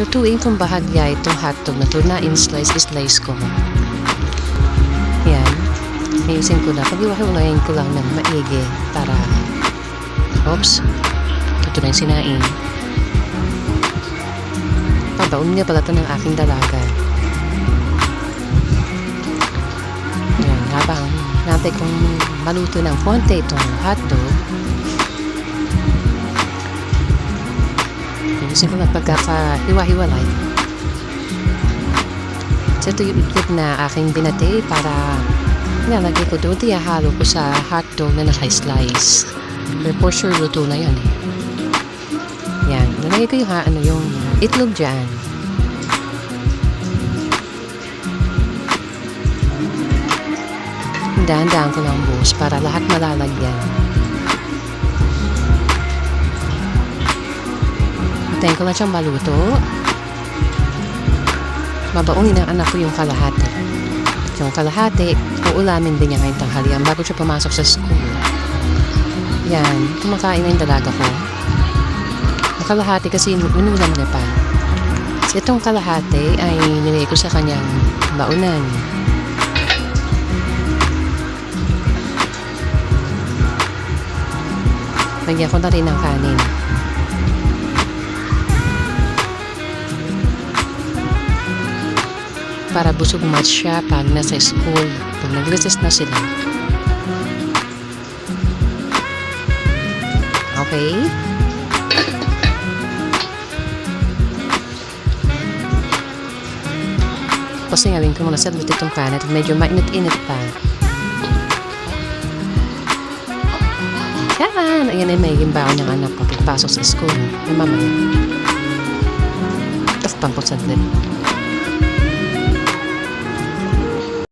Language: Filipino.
Lutuin kong bahagya itong hotdog na to na in-slice-slice ko. Yan. Ayusin ko na. Pag-iwahiwalayin ko lang ng maigi para Oops. Ito sinain. Pabaon nga pala ito ng aking dalaga. Yan. Habang natin kung maluto ng konti itong hotdog, Na pagkakahiwa-hiwalay. So, ito yung itlog na aking binati para nalagay ko doon. Tiyahalo ko sa hotdog na naka-slice. Pero for sure, luto na yan eh. Yan. Nalagay ko yung, ha, ano, yung itlog dyan. Dahan-dahan ko lang buhos para lahat malalagyan. Hintayin ko lang siyang maluto. Babaungin ng anak ko yung kalahati. Yung kalahati, uulamin din niya ngayong tanghalian bago siya pumasok sa school. Yan, kumakain na yung dalaga ko. Ang kalahati kasi inulam niya pa. Itong kalahati ay nilagay ko sa kanyang baunan. Lagyan ko na rin ng kanin. Para busog mat siya pag nasa school, pag nag-recess na sila. Okay? Kasi ngawin ko muna sa itong kanin at medyo mainit-init pa. Yan! Ayan ay may himbaon ng anak ko pagpasok sa school. Ay mamaya. Tapos tampot sa